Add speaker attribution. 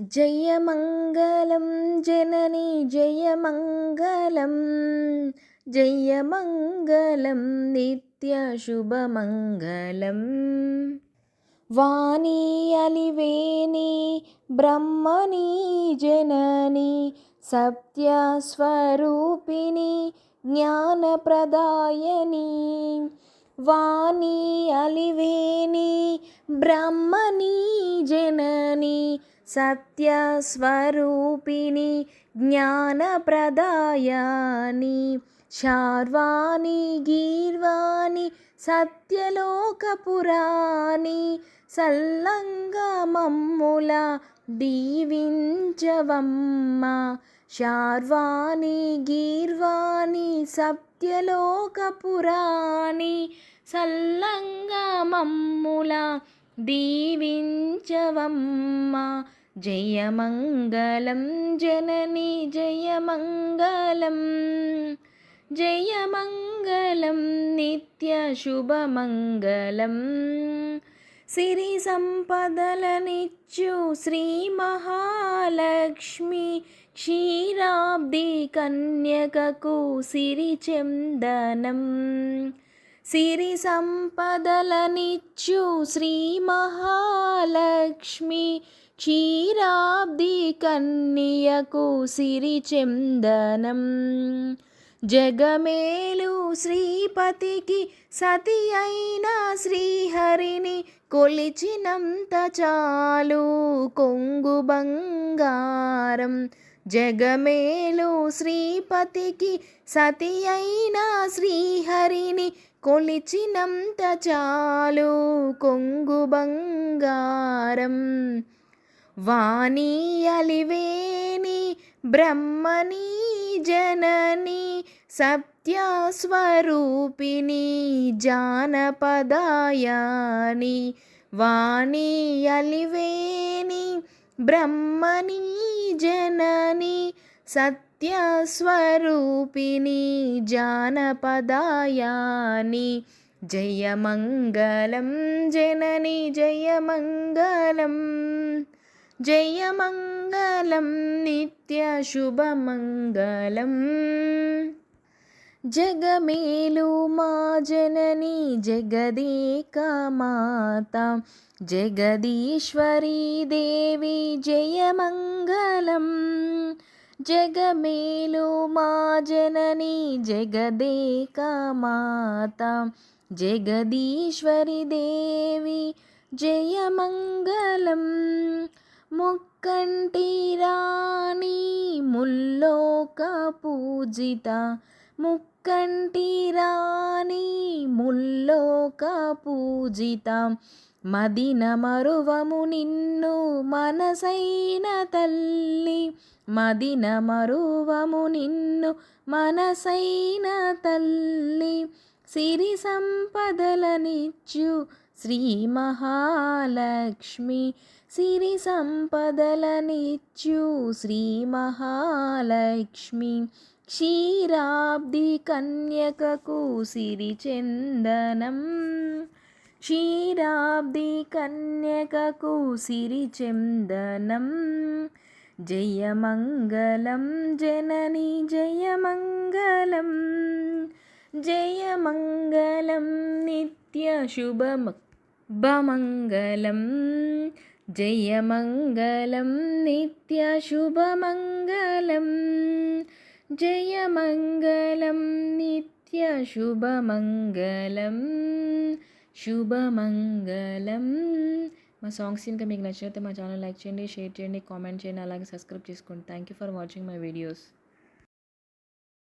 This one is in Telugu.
Speaker 1: జయమంగళం జనని జయమంగళం జయమంగళం నిత్యశుభమంగళం వాణి అలివేణి బ్రహ్మణి జనని సత్యస్వరూపిణి జ్ఞానప్రదాయని. వాణి అలివేణి బ్రహ్మణి జనని సత్యస్వరూపిణి జ్ఞానప్రదాయాని శార్వాణి గీర్వాణి సత్యలోకపురాణి సల్లంగమమ్ముల దీవించవమ్మ శార్వాణి గీర్వాణి సత్యలోకపురాణి సల్లంగమమ్ముల దీవించవమ్మ జయమంగళం జనని జయమంగళం జయమంగళం నిత్యశుభమంగళం సిరి సంపదలనిచ్చు శ్రీ మహాలక్ష్మి క్షీరాబ్ది కన్యకకు సిరి చందనం. సిరి సంపదలనిచ్చు శ్రీ మహాలక్ష్మి క్షీరాబ్ది కన్యకు సిరి చందనం. జగమేలు శ్రీపతికి సతి అయిన శ్రీహరిని కొలిచినంత చాలు కొంగు బంగారం. జగమేలు శ్రీపతికి సతి అయిన శ్రీహరిని కొలిచినంత చాలు కొంగు బంగారం. వాణి అలివేని బ్రహ్మని జనని సత్యస్వరూపిణి జానపదాయాని. వాణి అలివేని బ్రహ్మని జనని సత్యస్వరూపిణి జానపదాయాని. జయమంగళం జనని జయమంగళం. జయమంగళం నిత్యశుభమంగళం. జగమేలు మా జనని జగదేక మాత. జగదీశ్వరీ దేవి జయమంగళం. జగమేలు మా జనని జగదేక మాత. జగదీశ్వరి దేవి జయమంగళం. ముక్కంటి రాణి ముల్లోక పూజిత. ముక్కంటి రాణి ముల్లోక పూజిత. మదిన మరువము నిన్ను మనసైన తల్లి. మదిన మరువము నిన్ను మనసైన తల్లి. సిరి సంపదలనిచ్చు శ్రీ మహాలక్ష్మి సిరి సంపదలనిచ్చు శ్రీ మహాలక్ష్మి క్షీరాబ్ది కన్యకకు సిరి చందనం. క్షీరాబ్ది కన్యకకు సిరి చందనం. జయమంగళం జనని జయమంగళం. జయమంగళం నిత్యశుభమంగళం జయమంగళం నిత్యశుభమంగళం జయమంగళం నిత్యశుభమంగళం శుభమంగళం. మా సాంగ్స్ ఇంకా మీకు నచ్చితే మా ఛానల్ లైక్ చేయండి షేర్ చేయండి కామెంట్ చేయండి అలాగే సబ్స్క్రైబ్ చేసుకోండి. Thank you for watching my videos